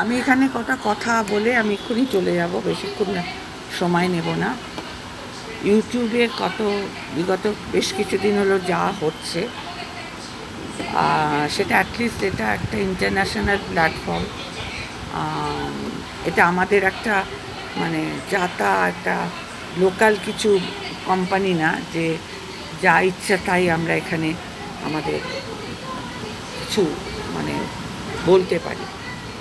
আমি এখানে কটা কথা বলে আমি এক্ষুনি চলে যাব, বেশিক্ষণ সময় নেব না। ইউটিউবে কত, বিগত বেশ কিছুদিন হলো যা হচ্ছে সেটা অ্যাটলিস্ট এটা একটা ইন্টারন্যাশনাল প্ল্যাটফর্ম এটা আমাদের একটা মানে যাতা একটা লোকাল কিছু কোম্পানি না, যে যা ইচ্ছা তাই আমরা এখানে আমাদের কিছু মানে বলতে পারি।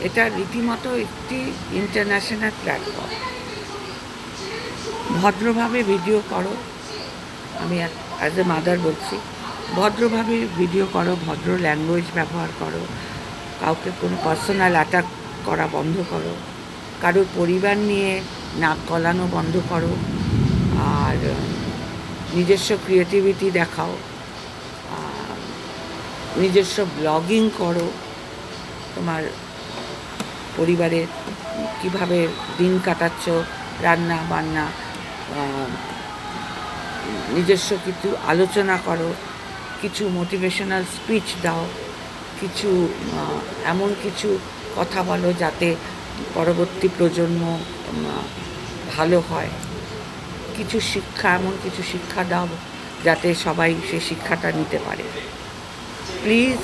এটা রীতিমতো একটি ইন্টারন্যাশনাল প্ল্যাটফর্ম ভদ্রভাবে ভিডিও করো, আমি অ্যাজ এ মাদার বলছি, ভদ্রভাবে ভিডিও করো, ভদ্র ল্যাঙ্গুয়েজ ব্যবহার করো, কাউকে কোনো পার্সোনাল অ্যাটাক করা বন্ধ করো, কারোর পরিবার নিয়ে নাক গলানো বন্ধ করো, আর নিজস্ব ক্রিয়েটিভিটি দেখাও নিজস্ব ব্লগিং করো, তোমার পরিবারের কীভাবে দিন কাটাচ্ছ, রান্না বান্না নিজস্ব কিছু আলোচনা করো, কিছু মোটিভেশনাল স্পিচ দাও, কিছু এমন কিছু কথা বলো যাতে পরবর্তী প্রজন্ম ভালো হয়। কিছু শিক্ষা, এমন কিছু শিক্ষা দাও যাতে সবাই সে শিক্ষাটা নিতে পারে। প্লিজ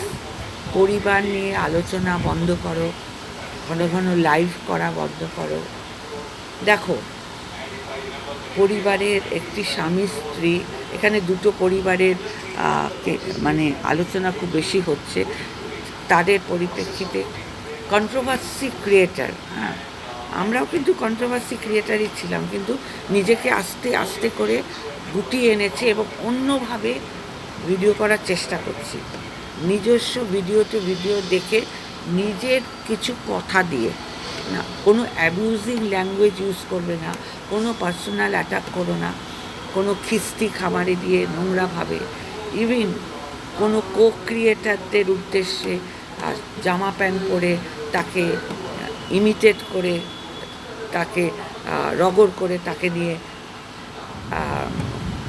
পরিবার নিয়ে আলোচনা বন্ধ করো। ঘন ঘন লাইভ করা বন্ধ করো। দেখো, পরিবারের একটি স্বামী, স্ত্রী, এখানে দুটো পরিবারের মানে আলোচনা খুব বেশি হচ্ছে। তাদের পরিপ্রেক্ষিতে কন্ট্রোভার্সি ক্রিয়েটার হ্যাঁ। আমরাও কিন্তু কন্ট্রোভার্সি ক্রিয়েটারই ছিলাম, কিন্তু নিজেকে আস্তে আস্তে করে গুটিয়ে এনেছে এবং অন্যভাবে ভিডিও করার চেষ্টা করছি। নিজস্ব ভিডিও টু ভিডিও দেখে নিজের কিছু কথা দিয়ে। না, কোনো অ্যাবিউজিং ল্যাঙ্গুয়েজ ইউজ করবে না, কোনো পার্সোনাল অ্যাটাক করো না, কোনো খিস্তি খামারে দিয়ে নোংরাভাবে ইভিন কোনো কো ক্রিয়েটারদের উদ্দেশ্যে জামা প্যান্ট পরে তাকে ইমিটেট করে তাকে রগর করে তাকে নিয়ে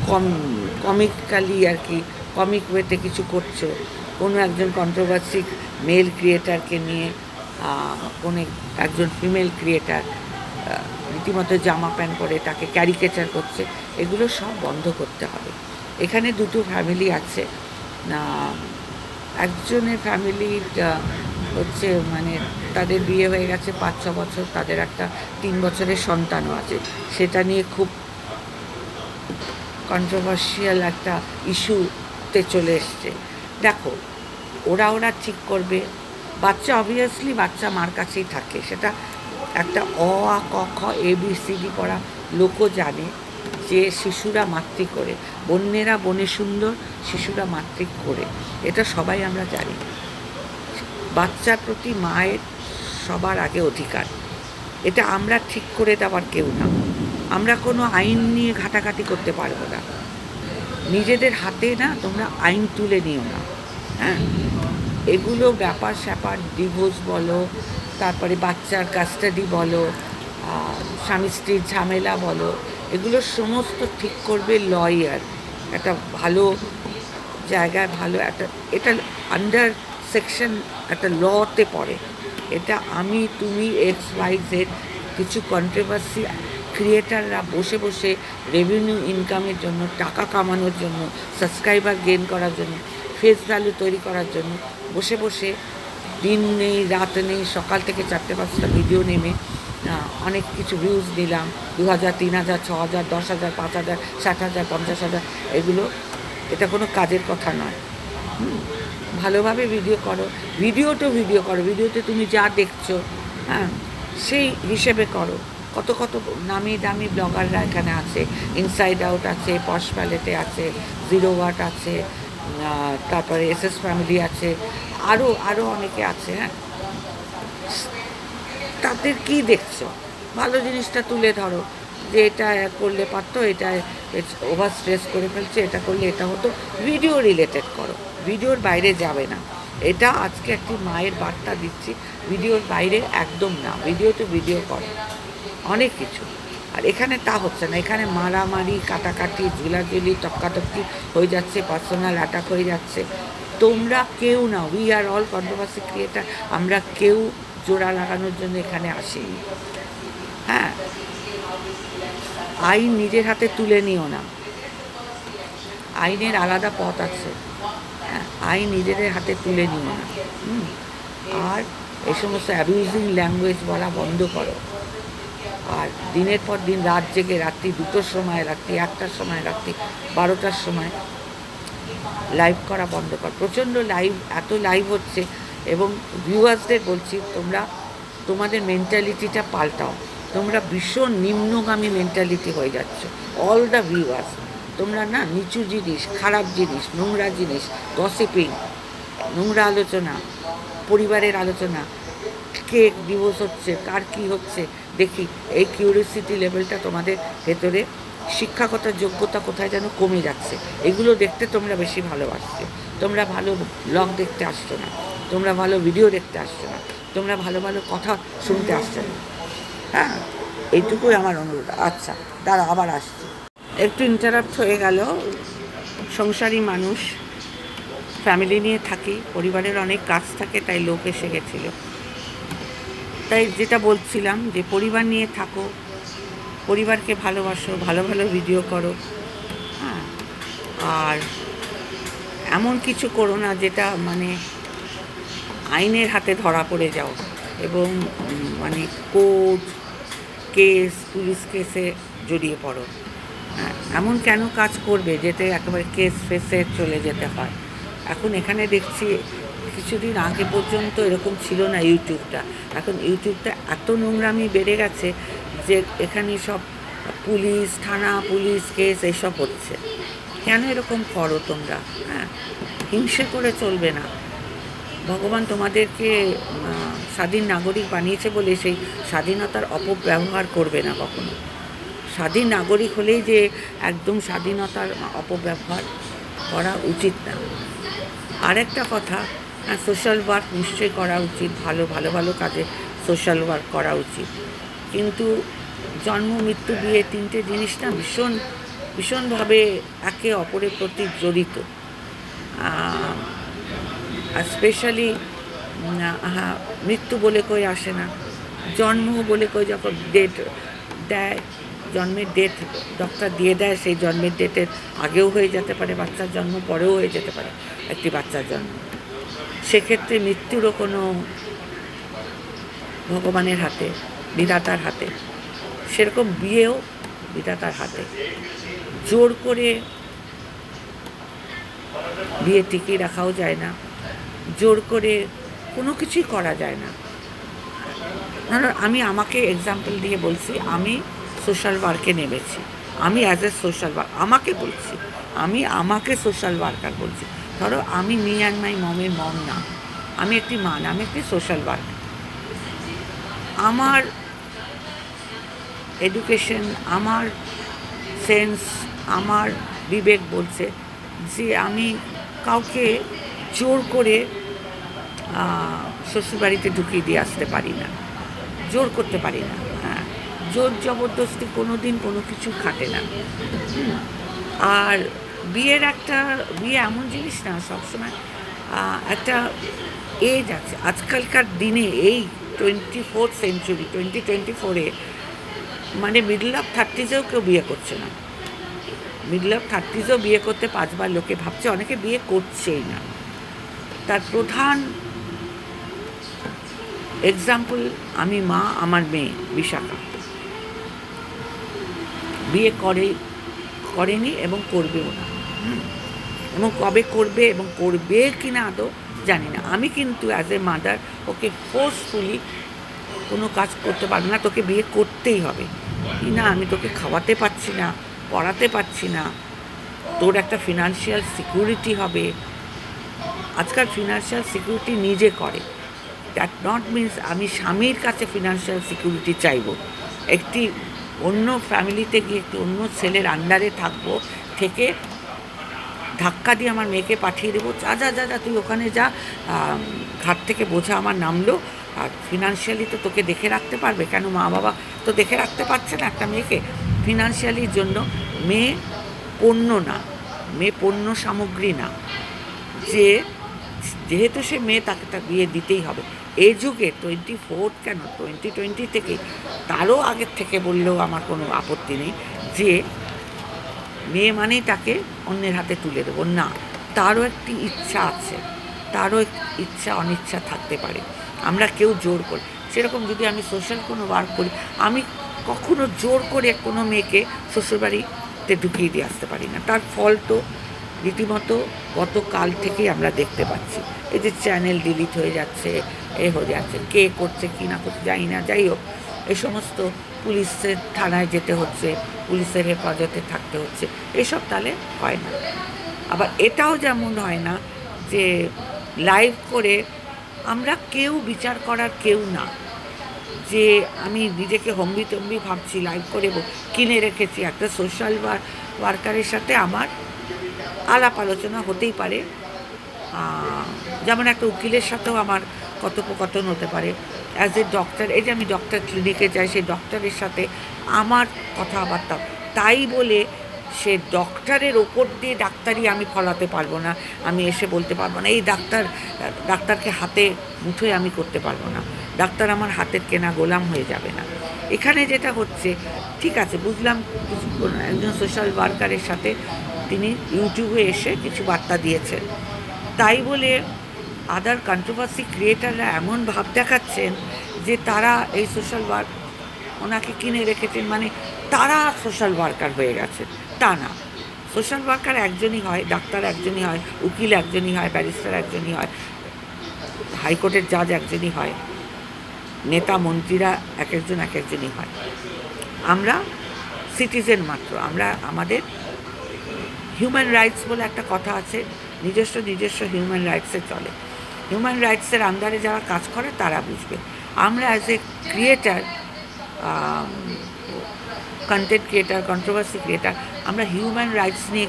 কম কমিক্যালি আর কি কমিক ওয়েতে কিছু করছ, কোনো একজন কন্ট্রোভার্সি মেল ক্রিয়েটারকে নিয়ে কোনো একজন ফিমেল ক্রিয়েটার রীতিমতো জামা প্যান্ট পরে তাকে ক্যারিকেচার করছে, এগুলো সব বন্ধ করতে হবে। এখানে দুটো ফ্যামিলি আছে একজনের ফ্যামিলির হচ্ছে মানে তাদের বিয়ে হয়ে গেছে পাঁচ, ছ বছর, তাদের একটা তিন বছরের সন্তানও আছে, সেটা নিয়ে খুব কন্ট্রোভার্সিয়াল একটা ইস্যুতে চলে এসছে। দেখো, ওরা ওরা ঠিক করবে। বাচ্চা অবভিয়াসলি বাচ্চা মার কাছেই থাকে। সেটা একটা অ, আ, ক, খ, এ, বি, সি, ডি লোকও জানে যে শিশুরা মাতৃ করে। বন্যেরা বনে সুন্দর, শিশুরা মাতৃক করে। এটা সবাই আমরা জানি। বাচ্চার প্রতি মায়ের সবার আগে অধিকার। এটা আমরা ঠিক করে দেওয়ার কেউ না। আমরা কোনো আইন নিয়ে ঘাটাঘাটি করতে পারব না। নিজেদের হাতে না তোমরা আইন তুলে নিও না। হ্যাঁ? এগুলো ব্যাপার স্যাপার ডিভোর্স বলো, তারপরে বাচ্চার কাস্টাডি বলো স্বামী স্ত্রীর ঝামেলা বলো, এগুলো সমস্ত ঠিক করবে লয়ার একটা ভালো জায়গায় ভালো একটা, এটা আন্ডার সেকশন একটা লতে পড়ে। এটা আমি, তুমি এক্স ওয়াই জেড কিছু কন্ট্রোভার্সি ক্রিয়েটাররা বসে বসে রেভিনিউ ইনকামের জন্য, টাকা কামানোর জন্য সাবস্ক্রাইবার গেন করার জন্য ফেস ভ্যালু তৈরি করার জন্য বসে বসে দিন নেই, রাত নেই, সকাল থেকে চারটে পাঁচটা ভিডিও নেমে অনেক কিছু ভিউজ নিলাম দু হাজার তিন হাজার ছ হাজার দশ হাজার পাঁচ হাজার ষাট হাজার পঞ্চাশ হাজার এগুলো এটা কোনো কাজের কথা নয়। ভালোভাবে ভিডিও করো ভিডিও তো ভিডিও করো ভিডিওতে তুমি যা দেখছ হ্যাঁ সেই হিসেবে করো। কত কত নামি দামি ব্লগাররা এখানে আছে ইনসাইড আউট আছে পশ প্যালেটে আছে জিরো ওয়াট আছে তারপরে এস এস ফ্যামিলি আছে আরও আরও অনেকে আছে হ্যাঁ? তাদের কি দেখছ? ভালো জিনিসটা তুলে ধরো, যে এটা করলে পারতো, এটা ওভার স্ট্রেস করে ফেলছে, এটা করলে এটা হতো ভিডিও রিলেটেড করো ভিডিওর বাইরে যাবে না। এটা আজকে একটি মায়ের বার্তা দিচ্ছি ভিডিওর বাইরে একদম না ভিডিও তো ভিডিও করো। অনেক কিছু। আর এখানে তা হচ্ছে না। এখানে মারামারি, কাটাকাটি, ঝুলাঝুলি তক্কাতক্কি হয়ে যাচ্ছে পার্সোনাল অ্যাটাক হয়ে যাচ্ছে। তোমরা কেউ না। We are all controversy creator আমরা কেউ জোড়া লাগানোর জন্য এখানে আসেনি। হ্যাঁ? আইন নিজের হাতে তুলে নিও না। আইনের আলাদা পথ আছে। হ্যাঁ? আইন নিজেদের হাতে তুলে নিও না। আর এই সমস্ত অ্যাবিউজিং ল্যাঙ্গুয়েজ বলা বন্ধ করো। আর দিনের পর দিন রাত জেগে রাত্রি দুটোর সময়, রাত্রি একটার সময়, রাত্রি বারোটার সময় লাইভ করা বন্ধ কর। প্রচণ্ড লাইভ এত লাইভ হচ্ছে এবং ভিউয়ার্সদের বলছি, তোমরা তোমাদের মেন্টালিটিটা পাল্টাও। তোমরা ভীষণ নিম্নগামী মেন্টালিটি হয়ে যাচ্ছ। অল দ্য ভিউয়ার্স তোমরা না নিচু জিনিস, খারাপ জিনিস, নোংরা জিনিস গসিপিং নোংরা আলোচনা, পরিবারের আলোচনা কে ডিভোর্স হচ্ছে, কার কী হচ্ছে দেখি, এই কিউরিয়াসিটি লেভেলটা তোমাদের ভেতরে, শিক্ষাগত যোগ্যতা কোথায় যেন কমে যাচ্ছে। এগুলো দেখতে তোমরা বেশি ভালোবাসছো। তোমরা ভালো ব্লগ দেখতে আসছো না। তোমরা ভালো ভিডিও দেখতে আসছো না। তোমরা ভালো ভালো কথা শুনতে আসছো না। হ্যাঁ এইটুকুই আমার অনুরোধ। আচ্ছা দাঁড়া আবার আসছি। একটু ইন্টারাপ্ট হয়ে গেল। সংসারী মানুষ ফ্যামিলি নিয়ে থাকি, পরিবারের অনেক কাজ থাকে, তাই লোক এসে গেছিল। তাই যেটা বলছিলাম যে পরিবার নিয়ে থাকো, পরিবারকে ভালোবাসো, ভালো ভালো ভিডিও করো হ্যাঁ? আর এমন কিছু করো না যেটা মানে আইনের হাতে ধরা পড়ে যাও এবং মানে কোর্ট কেস, পুলিশ কেসে জড়িয়ে পড়ো হ্যাঁ? এমন কেন কাজ করবে যেতে একেবারে কেস ফেসে চলে যেতে হয়? এখন এখানে দেখছি কিছুদিন আগে পর্যন্ত এরকম ছিল না ইউটিউবটা। এখন ইউটিউবটা এত নোংরামি বেড়ে গেছে যে এখানে সব পুলিশ, থানা পুলিশ কেস এইসব হচ্ছে। কেন এরকম করো তোমরা? হ্যাঁ হিংসে করে চলবে না। ভগবান তোমাদেরকে স্বাধীন নাগরিক বানিয়েছে বলে সেই স্বাধীনতার অপব্যবহার করবে না কখনো। স্বাধীন নাগরিক হলেই যে একদম স্বাধীনতার অপব্যবহার করা উচিত না। আরেকটা কথা সোশ্যাল ওয়ার্ক নিশ্চয়ই করা উচিত, ভালো ভালো ভালো কাজে সোশ্যাল ওয়ার্ক করা উচিত। কিন্তু জন্ম, মৃত্যু, বিয়ে তিনটে জিনিস না ভীষণ, ভীষণভাবে একে অপরের প্রতি জড়িত। আর স্পেশালি হ্যাঁ মৃত্যু বলে কই আসে না। জন্ম বলে কই যখন ডেট দেয়, জন্মের ডেট ডক্টর দিয়ে দেয়, সেই জন্মের ডেটের আগেও হয়ে যেতে পারে, বাচ্চার জন্ম পরেও হয়ে যেতে পারে, একটি বাচ্চার জন্ম। সেক্ষেত্রে মৃত্যুরও কোনো ভগবানের হাতে, বিধাতার হাতে, সেরকম বিয়েও বিধাতার হাতে। জোর করে বিয়ে টিকিয়ে রাখাও যায় না। জোর করে কোনো কিছুই করা যায় না। আমি আমাকে এক্সাম্পল দিয়ে বলছি, আমি সোশ্যাল ওয়ার্কে নেমেছি। আমি অ্যাজ এ সোশ্যাল ওয়ার্ক আমাকে বলছি, আমি আমাকে সোশ্যাল ওয়ার্কার বলছি। ধরো, আমি মি অ্যান্ড মাই মমের মম না। আমি একটি মা না, আমি একটি সোশ্যাল ওয়ার্কার আমার এডুকেশন, আমার সেন্স, আমার বিবেক বলছে যে আমি কাউকে জোর করে শ্বশুরবাড়িতে ঢুকিয়ে দিয়ে আসতে পারি না। জোর করতে পারি না হ্যাঁ। জোর জবরদস্তি কোনো দিন কোনো কিছু খাটে না। আর বিয়ের একটা, বিয়ে এমন জিনিস না, সবসময় একটা এজ আছে। আজকালকার দিনে এই twenty fourth century twenty twenty ফোরে মানে মিডল অফ থার্টিজেও কেউ বিয়ে করছে না। মিডল অফ থার্টিজেও বিয়ে করতে পাঁচবার লোকে ভাবছে, অনেকে বিয়ে করছেই না। তার প্রধান এক্সাম্পল আমি, মা, আমার মেয়ে, বিশাখা। বিয়ে করে, করেনি এবং করবেও না। এবং কবে করবে এবং করবে কি না আদৌ জানি না। আমি কিন্তু as a mother okay forcefully কোনো কাজ করতে পারবে না, তোকে বিয়ে করতেই হবে। কি না, আমি তোকে খাওয়াতে পারছি না, পড়াতে পারছি না। তোর একটা ফিনান্সিয়াল সিকিউরিটি হবে। আজকাল ফিনান্সিয়াল সিকিউরিটি নিজে করে। দ্যাট নট মিনস আমি স্বামীর কাছে ফিনান্সিয়াল সিকিউরিটি চাইব। একটি অন্য ফ্যামিলিতে গিয়ে একটি অন্য ছেলের আন্ডারে থাকব, থেকে ধাক্কা দিয়ে আমার মেয়েকে পাঠিয়ে দেবো। যা যা যা যা, তুই ওখানে যা। ঘাট থেকে বোঝা আমার নামলো। আর ফিনান্সিয়ালি তো তোকে দেখে রাখতে পারবে। কেন মা বাবা তো দেখে রাখতে পারছে না একটা মেয়েকে? ফিনান্সিয়ালির জন্য মেয়ে পণ্য না। মেয়ে পণ্য সামগ্রী না। যে, যেহেতু সে মেয়ে তাকে তা বিয়ে দিতেই হবে। এই যুগে টোয়েন্টি ফোর কেন? টোয়েন্টি টোয়েন্টি থেকে তারও আগের থেকে বললেও আমার কোনো আপত্তি নেই যে মেয়ে তাকে অন্যের হাতে তুলে দেবো। না, তারও একটি ইচ্ছা আছে। তারও এক ইচ্ছা, অনিচ্ছা থাকতে পারে। আমরা কেউ জোর করি। সেরকম যদি আমি সোশ্যাল কোনো ওয়ার্ক করি, আমি কখনো জোর করে কোনো মেয়েকে শ্বশুরবাড়িতে ঢুকিয়ে দিয়ে আসতে পারি না। তার ফল তো রীতিমতো গতকাল থেকেই আমরা দেখতে পাচ্ছি। এই যে চ্যানেল ডিলিট হয়ে যাচ্ছে, এ হয়ে যাচ্ছে, কে করছে, কি না করছে জানি না, যাই হোক এই সমস্ত পুলিশের থানায় যেতে হচ্ছে, পুলিশের হেফাজতে থাকতে হচ্ছে, এসব তাহলে হয় না। আবার এটাও যেমন হয় না যে লাইভ করে আমরা কেউ বিচার করার কেউ না। যে আমি নিজেকে হম্বি তম্বি ভাবছি লাইভ করে কিনে রেখেছি। একটা সোশ্যাল ওয়ার্কারের সাথে আমার আলাপ আলোচনা হতেই পারে। যেমন একটা উকিলের সাথেও আমার কথোপকথন হতে পারে। অ্যাজ এ ডক্টর এই যে আমি ডক্টর ক্লিনিকে যাই, সেই ডক্টরের সাথে আমার কথাবার্তা, তাই বলে সে ডক্টরের ওপর দিয়ে ডাক্তারি আমি ফলাতে পারব না। আমি এসে বলতে পারব না, এই ডাক্তার, ডাক্তারকে হাতে মুঠোয় আমি করতে পারব না। ডাক্তার আমার হাতের কেনা গোলাম হয়ে যাবে না। এখানে যেটা হচ্ছে, ঠিক আছে, বুঝলাম একজন সোশ্যাল ওয়ার্কারের সাথে তিনি ইউটিউবে এসে কিছু বার্তা দিয়েছেন। তাই বলে আদার কন্ট্রোভার্সি ক্রিয়েটাররা এমন ভাব দেখাচ্ছেন যে তারা এই সোশ্যাল ওয়ার্ক ওনাকে কিনে রেখেছেন। মানে তারা সোশ্যাল ওয়ার্কার হয়ে গেছে, তা না। সোশ্যাল ওয়ার্কার একজনই হয়, ডাক্তার একজনই হয়, উকিল একজনই হয় ব্যারিস্টার একজনই হয় হাইকোর্টের জাজ একজনই হয়, নেতা মন্ত্রীরা এক একজন এক একজনই হয়। আমরা সিটিজেন মাত্র, আমরা আমাদের হিউম্যান রাইটস বলে একটা কথা আছে। নিজস্ব নিজস্ব হিউম্যান রাইটসে চলে। হিউম্যান রাইটসের আন্ডারে যারা কাজ করে, তারা বুঝবে। আমরা as a creator content creator controversy creator আমরা হিউম্যান রাইটস নিয়ে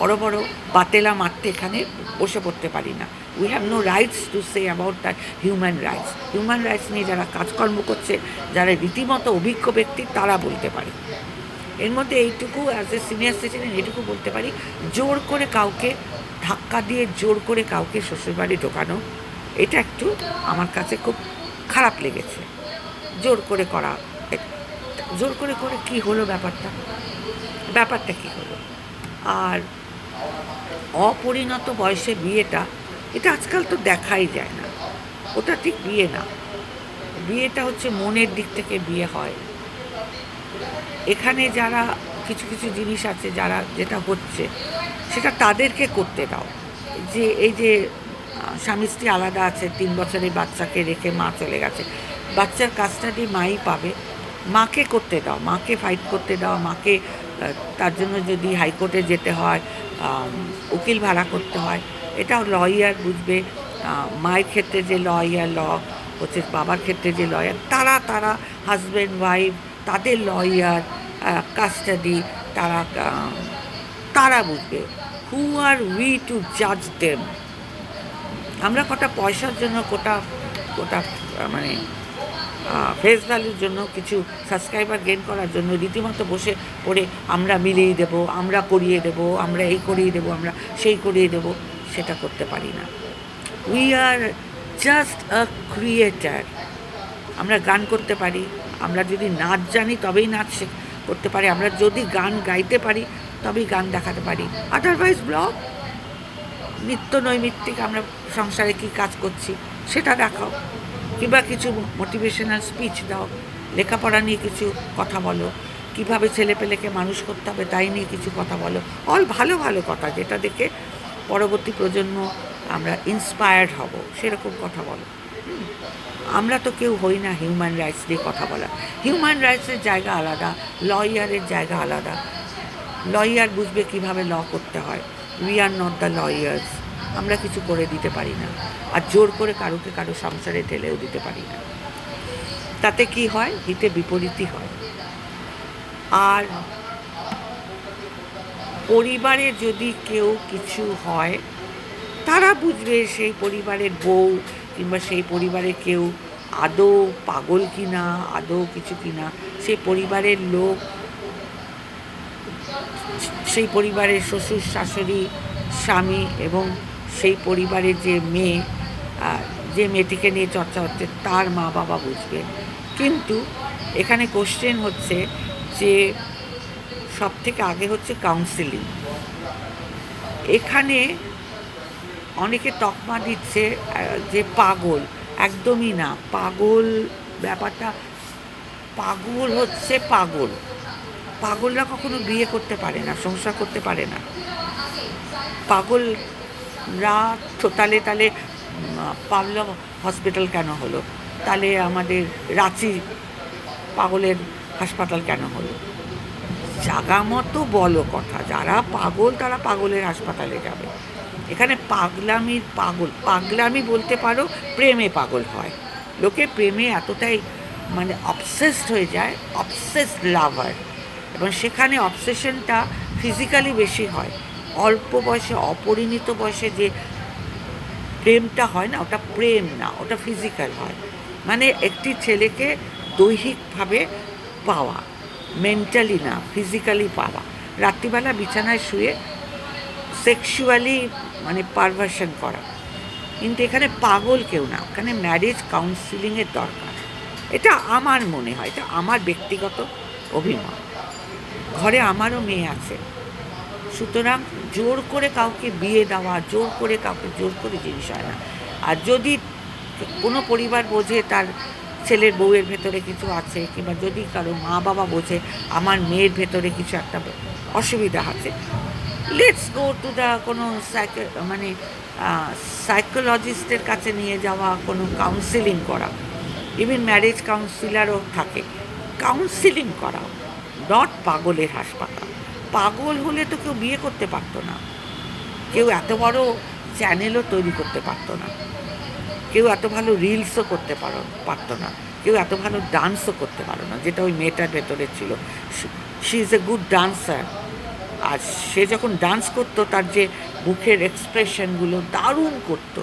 বড় বড় বাতেলা মারতে এখানে বসে পড়তে পারি না। We have no rights to say about the human rights human rights নিয়ে যারা কাজকর্ম করছে, যারা রীতিমতো অভিজ্ঞ ব্যক্তি, তারা বলতে পারে। এর মধ্যে এইটুকু অ্যাজ এ সিনিয়র সিটিজেন এইটুকু বলতে পারি। জোর করে কাউকে ধাক্কা দিয়ে জোর করে কাউকে শ্বশুরবাড়ি ঢোকানো, এটা একটু আমার কাছে খুব খারাপ লেগেছে। জোর করে করা, জোর করে করে কি হলো ব্যাপারটা? ব্যাপারটা কি হলো? আর অপরিণত বয়সে বিয়েটা, এটা আজকাল তো দেখাই যায় না। ওটা ঠিক বিয়ে না। বিয়েটা হচ্ছে মনের দিক থেকে বিয়ে হয়। এখানে যারা কিছু কিছু জিনিস আছে যারা যেটা হচ্ছে, সেটা তাদেরকে করতে দাও। যে এই যে স্বামী স্ত্রী আলাদা আছে, তিন বছরের বাচ্চাকে রেখে মা চলে গেছে, বাচ্চার কাজটাটি মাই পাবে। মাকে করতে দাও, মাকে ফাইট করতে দাও, মাকে তার জন্য যদি হাইকোর্টে যেতে হয় উকিল ভাড়া করতে হয় এটাও লয়ার বুঝবে। মায়ের ক্ষেত্রে যে লয়ার ল, হচ্ছে বাবার ক্ষেত্রে যে লয়ার তারা তারা হাজব্যান্ড ওয়াইফ তাদের লয়ার কাস্টাডি তারা তারা বুঝবে। হু আর উই টু জাজ দেম আমরা কটা পয়সার জন্য, কোটা কোটা মানে ফেস ভ্যালুর জন্য কিছু সাবস্ক্রাইবার গেন করার জন্য রীতিমতো বসে পড়ে আমরা মিলিয়ে দেব, আমরা করিয়ে দেব, আমরা এই করিয়ে দেব, আমরা সেই করিয়ে দেব, সেটা করতে পারি না। We are just a creator আমরা গান করতে পারি, আমরা যদি নাচ জানি তবেই নাচ শেখ- করতে পারি, আমরা যদি গান গাইতে পারি, তবেই গান দেখাতে পারি। আদারওয়াইজ ব্লগ নিত্য নৈমিত্তিক আমরা সংসারে কি কাজ করছি, সেটা দেখাও। কিংবা কিছু মোটিভেশনাল স্পিচ দাও, লেখাপড়া নিয়ে কিছু কথা বলো, কীভাবে ছেলেপেলেকে মানুষ করতে হবে তাই নিয়ে কিছু কথা বলো। অল ভালো ভালো কথা, যেটা দেখে পরবর্তী প্রজন্ম আমরা ইন্সপায়ার্ড হব, সেরকম কথা বলো। আমরা তো কেউ হই না হিউম্যান রাইটস নিয়ে কথা বলা হিউম্যান রাইটসের জায়গা আলাদা লয়ারের জায়গা আলাদা। লয়ার বুঝবে কীভাবে ল করতে হয়। We are not the lawyers আমরা কিছু করে দিতে পারি না। আর জোর করে কারোকে কারও সংসারে ঠেলেও দিতে পারি না। তাতে কি হয়? হিতে বিপরীতই হয়। আর পরিবারে যদি কেউ কিছু হয়, তারা বুঝবে সেই পরিবারের বউ কিংবা সেই পরিবারে কেউ আদৌ পাগল কিনা, আদৌ কিছু কিনা, সেই পরিবারের লোক, সেই পরিবারের শ্বশুর, শাশুড়ি, স্বামী এবং সেই পরিবারের যে মেয়ে যে মেয়েটিকে নিয়ে চর্চা হচ্ছে, তার মা বাবা বুঝবে। কিন্তু এখানে কোশ্চেন হচ্ছে যে সব থেকে আগে হচ্ছে কাউন্সিলিং এখানে অনেকে তকমা দিচ্ছে যে পাগল। একদমই না। পাগল ব্যাপারটা, পাগল হচ্ছে পাগল। পাগলরা কখনো বিয়ে করতে পারে না, সংসার করতে পারে না। পাগলরা তালে তালে পাবলা হসপিটাল কেন হলো? তাহলে আমাদের রাঁচি পাগলের হাসপাতাল কেন হলো? জাগা মতো বলো কথা। যারা পাগল, তারা পাগলের হাসপাতালে যাবে। এখানে পাগলামির পাগল, পাগলামি বলতে পারো প্রেমে পাগল হয়। লোকে প্রেমে এতটাই মানে অবসেসড হয়ে যায় অবসেসড লাভার এবং সেখানে অবসেশনটা ফিজিক্যালি বেশি হয়। অল্প বয়সে, অপরিণিত বয়সে যে প্রেমটা হয় না, ওটা প্রেম না, ওটা ফিজিক্যাল হয়। মানে একটি ছেলেকে দৈহিকভাবে পাওয়া মেন্টালি না ফিজিক্যালি পাওয়া। রাত্রিবেলা বিছানায় শুয়ে সেক্সুয়ালি মানে পারভার্সন করা। কিন্তু এখানে পাগল কেউ না, এখানে ম্যারেজ কাউন্সিলিংয়ের দরকার। এটা আমার মনে হয়, এটা আমার ব্যক্তিগত অভিমত। ঘরে আমারও মেয়ে আছে। সুতরাং জোর করে কাউকে বিয়ে দেওয়া, জোর করে কাউকে, জোর করে জিনিস হয় না। আর যদি কোনো পরিবার বোঝে তার ছেলের বউয়ের ভেতরে কিছু আছে, কিংবা যদি কারও মা বাবা বোঝে আমার মেয়ের ভেতরে কিছু একটা অসুবিধা আছে লেটস গো টু দ্য কোনো সাইকে মানে সাইকোলজিস্টের কাছে নিয়ে যাওয়া, কোনো কাউন্সিলিং করা। ইভেন ম্যারেজ কাউন্সিলারও থাকে। কাউন্সিলিং করা নট পাগলের হাসপাতাল। পাগল হলে তো কেউ বিয়ে করতে পারতো না। কেউ এত বড় চ্যানেলও তৈরি করতে পারতো না। কেউ এত ভালো রিলসও করতে পারো, পারতো না। কেউ এত ভালো ডান্সও করতে পারো না, যেটা ওই মেয়েটার ভেতরে ছিল। She is a good dancer আর সে যখন ডান্স করতো, তার যে মুখের এক্সপ্রেশনগুলো দারুণ করতো।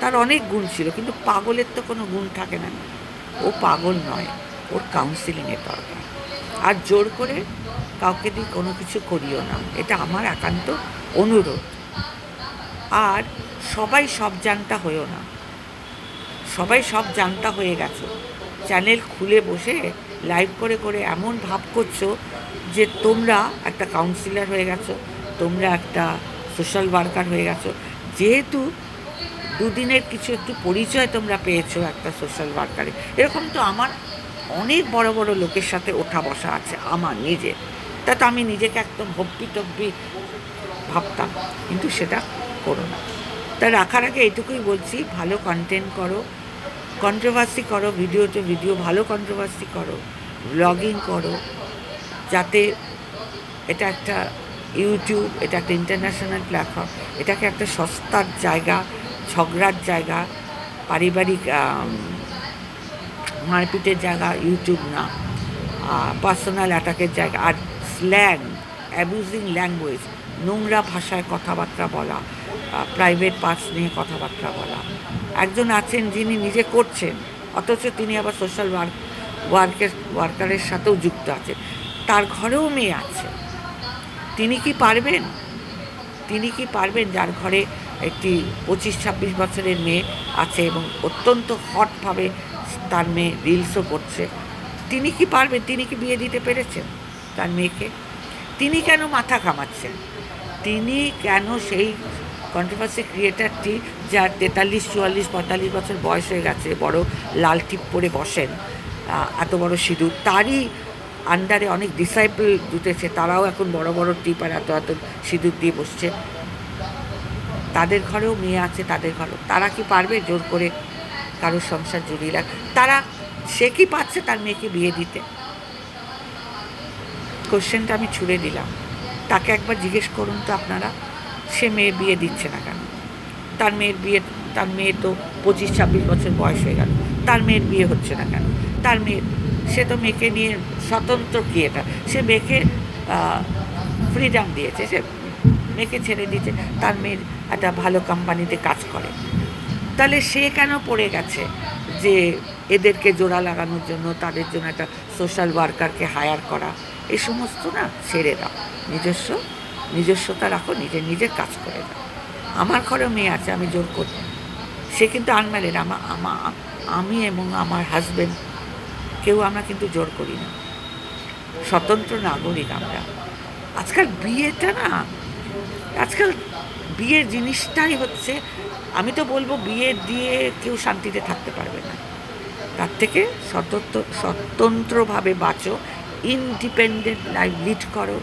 তার অনেক গুণ ছিল, কিন্তু পাগলের তো কোনো গুণ থাকে না। ও পাগল নয়, ওর কাউন্সিলিংয়ের দরকার। আর জোর করে কাউকে দিয়ে কোনো কিছু করিও না, এটা আমার একান্ত অনুরোধ। আর সবাই সব জানতা হয়েও না। সবাই সব জানতা হয়ে গেছো। চ্যানেল খুলে বসে লাইভ করে করে এমন ভাব করছ যে তোমরা একটা কাউন্সিলর হয়ে গেছো, তোমরা একটা সোশ্যাল ওয়ার্কার হয়ে গেছো, যেহেতু দুদিনের কিছু একটু পরিচয় তোমরা পেয়েছ একটা সোশ্যাল ওয়ার্কারে এরকম তো আমার অনেক বড় বড় লোকের সাথে ওঠা বসা আছে, আমার নিজে তা তো আমি নিজেকে একদম হব্বি টব্বি ভাবতাম, কিন্তু সেটা করো না। তা রাখার আগে এইটুকুই বলছি, ভালো কন্টেন্ট করো কন্ট্রোভার্সি করো ভিডিও ভিডিওতে ভিডিও ভালো কন্ট্রোভার্সি করো ব্লগিং করো যাতে এটা একটা ইউটিউব, এটা একটা ইন্টারন্যাশনাল প্ল্যাটফর্ম, এটাকে একটা সস্তার জায়গা, ঝগড়ার জায়গা, পারিবারিক মারপিটের জায়গা ইউটিউব না পার্সোনাল অ্যাটাকের জায়গা আর স্ল্যাং অ্যাবিউজিং ল্যাঙ্গুয়েজ নোংরা ভাষায় কথাবার্তা বলা প্রাইভেট পার্টস নিয়ে কথাবার্তা বলা। একজন আছেন যিনি নিজে করছেন, অথচ তিনি আবার সোশ্যাল ওয়ার্ক ওয়ার্কের ওয়ার্কারের সাথেও যুক্ত আছেন। তার ঘরেও মেয়ে আছে। তিনি কি পারবেন? তিনি কি পারবেন? যার ঘরে একটি পঁচিশ ছাব্বিশ বছরের মেয়ে আছে এবং অত্যন্ত হটভাবে তার মেয়ে রিলসও করছে। তিনি কি পারবেন? তিনি কি বিয়ে দিতে পেরেছেন তার মেয়েকে? তিনি কেন মাথা কামাচ্ছেন তিনি কেন সেই কন্ট্রোভার্সি ক্রিয়েটারটি যার তেতাল্লিশ চুয়াল্লিশ পঁয়তাল্লিশ বছর বয়স হয়ে গেছে, বড় লাল টিপ পরে বসেন এত বড় সিঁদুর, তারই আন্ডারে অনেক ডিসাইপল জুটেছে, তারাও এখন বড় বড় টিপ আর এত এত সিঁদুর দিয়ে বসছে। তাদের ঘরেও মেয়ে আছে, তাদের ঘরেও। তারা কি পারবে জোর করে কারোর সংসার জড়িয়ে রাখ? তারা, সে কি পাচ্ছে তার মেয়েকে বিয়ে দিতে? কোশ্চেনটা আমি ছুড়ে দিলাম। তাকে একবার জিজ্ঞেস করুন তো আপনারা, সে মেয়ে বিয়ে দিচ্ছে না কেন? তার মেয়ের বিয়ে, তার মেয়ে তো পঁচিশ ছাব্বিশ বছর বয়স হয়ে গেল। তার মেয়ের বিয়ে হচ্ছে না কেন? তার মেয়ের সে তো মেয়েকে নিয়ে স্বতন্ত্র কি এটা সে মেয়েকে ফ্রিডম দিয়েছে, সে মেয়েকে ছেড়ে দিয়েছে, তার মেয়ের একটা ভালো কোম্পানিতে কাজ করে। তাহলে সে কেন পড়ে গেছে যে এদেরকে জোড়া লাগানোর জন্য, তাদের জন্য একটা সোশ্যাল ওয়ার্কারকে হায়ার করা? এই সমস্ত না ছেড়ে দাও। নিজস্ব, নিজস্বতা রাখো নিজের নিজের কাজ করে দাও। আমার ঘরেও মেয়ে আছে, আমি জোর করি। সে কিন্তু আনম্যারিড আমা আমা এবং আমার হাজবেন্ড কেউ আমরা কিন্তু জোর করি না। স্বতন্ত্র নাগরিক আমরা। আজকাল বিয়েটা না, আজকাল বিয়ের জিনিসটাই হচ্ছে, আমি তো বলব বিয়ে দিয়ে কেউ শান্তিতে থাকতে পারবে না। তার থেকে স্বতন্ত্র, স্বতন্ত্রভাবে বাঁচো ইন্ডিপেন্ডেন্ট লাইফ লিড করো।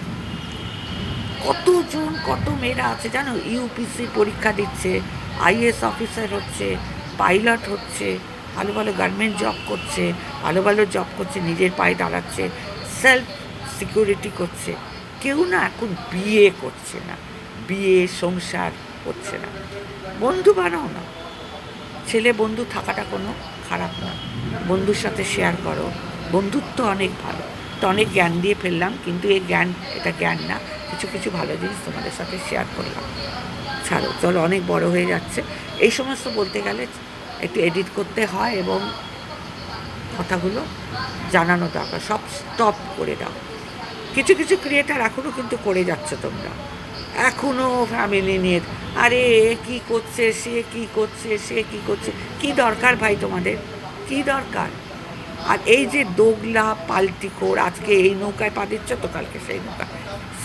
কতজন, কত মেয়েরা আছে জানো? ইউপিসি পরীক্ষা দিচ্ছে আইএস অফিসার হচ্ছে পাইলট হচ্ছে, ভালো ভালো গার্মেন্ট জব করছে ভালো ভালো জব করছে, নিজের পায়ে দাঁড়াচ্ছে সেলফ সিকিউরিটি করছে। কেউ না এখন বিয়ে করছে না, বিয়ে, সংসার করছে না। বন্ধু বানাও না। ছেলে বন্ধু থাকাটা কোনো খারাপ না। বন্ধুর সাথে শেয়ার করো। বন্ধুত্ব অনেক ভালো। তো অনেক জ্ঞান দিয়ে ফেললাম, কিন্তু এই জ্ঞান, এটা জ্ঞান না। কিছু কিছু ভালো জিনিস তোমাদের সাথে শেয়ার করলাম। ছাড়ো, চলো অনেক বড় হয়ে যাচ্ছে। এই সমস্ত বলতে গেলে একটু এডিট করতে হয় এবং কথাগুলো জানানো দরকার, সব স্টপ করে দাও। কিছু কিছু ক্রিয়েটার এখনও কিন্তু করে যাচ্ছ তোমরা। এখনও ফ্যামিলি নিয়ে, আরে কী করছে, সে কী করছে, সে কী করছে, কী দরকার ভাই তোমাদের? কী দরকার? আর এই যে দোগলা, পাল্টিখোর, আজকে এই নৌকায় পা দিচ্ছ তো কালকে সেই নৌকা।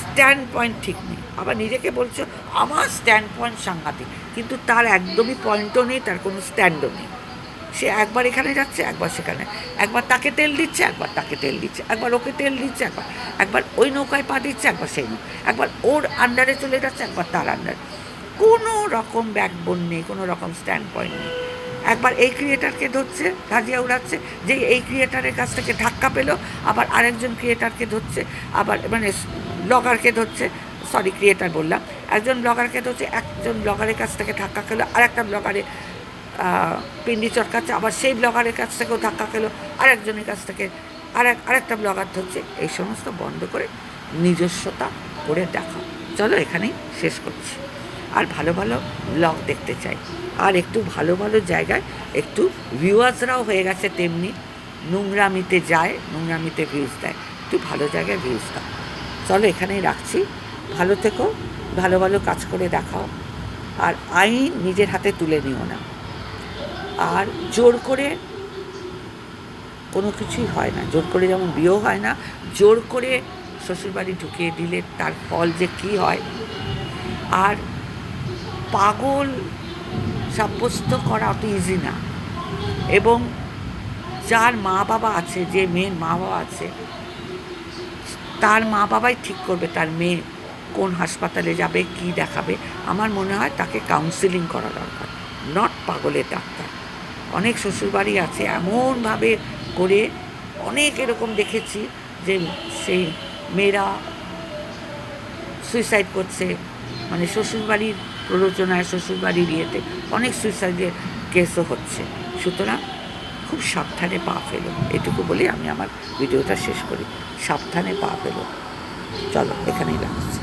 স্ট্যান্ড পয়েন্ট ঠিক নেই। আবার নিজেকে বলছো, আমার স্ট্যান্ড পয়েন্ট সাংঘাতিক। কিন্তু তার একদমই পয়েন্টও নেই, তার কোনো স্ট্যান্ডও নেই। সে একবার এখানে যাচ্ছে, একবার সেখানে। একবার তাকে তেল দিচ্ছে, একবার তাকে তেল দিচ্ছে। একবার ওকে তেল দিচ্ছে, একবার একবার ওই নৌকায় পা দিচ্ছে, একবার সেই একবার ওর আন্ডারে চলে যাচ্ছে, একবার তার আন্ডারে কোনো রকম ব্যাকবোন নেই, কোনো রকম স্ট্যান্ড পয়েন্ট নেই। একবার এই ক্রিয়েটারকে ধরছে, ধাজিয়া উড়াচ্ছে যে এই ক্রিয়েটারের কাছ থেকে ধাক্কা পেল, আবার আরেকজন ক্রিয়েটারকে ধরছে, আবার মানে ব্লগারকে ধরছে। সরি ক্রিয়েটার বললাম। একজন ব্লগারকে ধরছে, একজন ব্লগারের কাছ থেকে ধাক্কা খেলো আর একটা ব্লগারে পিন্ডি চটকাচ্ছে আবার সেই ব্লগারের কাছ থেকেও ধাক্কা খেলো, আরেকজনের কাছ থেকে আর এক আরেকটা ব্লগার ধরছে। এই সমস্ত বন্ধ করে নিজস্বতা করে দেখাও চলো এখানেই শেষ করছি। আর ভালো ভালো ব্লগ দেখতে চাই। আর একটু ভালো ভালো জায়গায় একটু ভিউয়ার্সরাও হয়ে গেছে তেমনি। নোংরামিতে যায়, নোংরামিতে ভিউজ দেয়। একটু ভালো জায়গায় ভিউজ দাও। চলো এখানেই রাখছি। ভালো থেকো, ভালো ভালো কাজ করে দেখাও। আর আইন নিজের হাতে তুলে নিও না। আর জোর করে কোনো কিছুই হয় না। জোর করে যেমন বিয়েও হয় না, জোর করে শ্বশুরবাড়ি ঢুকিয়ে দিলে তার ফল যে কী হয়। আর পাগল সাব্যস্ত করা অত ইজি না। এবং যার মা বাবা আছে, যে মেয়ের মা বাবা আছে, তার মা বাবাই ঠিক করবে তার মেয়ে কোন হাসপাতালে যাবে, কি দেখাবে। আমার মনে হয় তাকে কাউন্সিলিং করা দরকার নট পাগলের ডাক্তার। অনেক শ্বশুরবাড়ি আছে, এমনভাবে করে অনেক এরকম দেখেছি যে সেই মেয়েরা সুইসাইড করছে। মানে শ্বশুরবাড়ির প্ররোচনায়, শ্বশুরবাড়ির ইয়েতে অনেক সুইসাইডের কেসও হচ্ছে। সুতরাং খুব সাবধানে পা ফেলো। এটুকু বলে আমি আমার ভিডিওটা শেষ করি। সাবধানে পা ফেলো। চলো, এখানেই রাখছি।